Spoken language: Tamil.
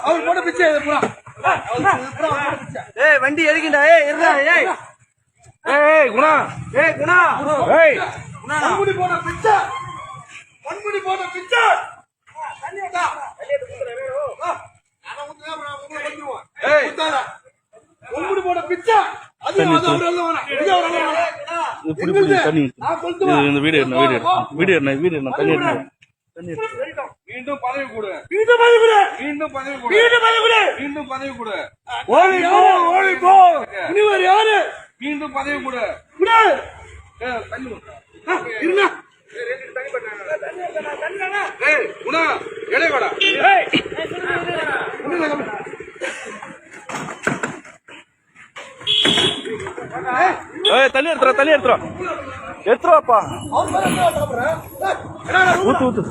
அவர் போட்ட பிச்சை பூரா ஏய் வண்டி எதுக்குண்டா ஏய் இருடா ஏய். ஏய் குணா. ஏய் குணா. ஏய் பிச்சை பொன்முடி போட்ட பிச்சை. பொன்முடி போட்ட பிச்சை. அது அது எழுதுவானா புடி இது இந்த வீடியோ என்ன வீடியோ வீடியோ என்ன வீடியோ என்ன தண்ணி மீண்டும் பதவி கொடு. மீண்டும் பதவி கொடு. மீண்டும் பதவி கொடு. மீண்டும் பதவி கொடு. மீண்டும் பதவி கொடு. ஓடி போ ஓடி போ முனிவர் யாரு? மீண்டும் பதவி கொடு. குடு ஏய், தண்ணி கொடு. இருங்க. ஏய் குணா இடைய வாடா ஏய் தண்ணி எடுத்துறா தண்ணி எடுத்துறா எடுத்துருவாப்பா. அவர் மேல என்ன சாப்பிடுறேன்? ஊத்து ஊத்து.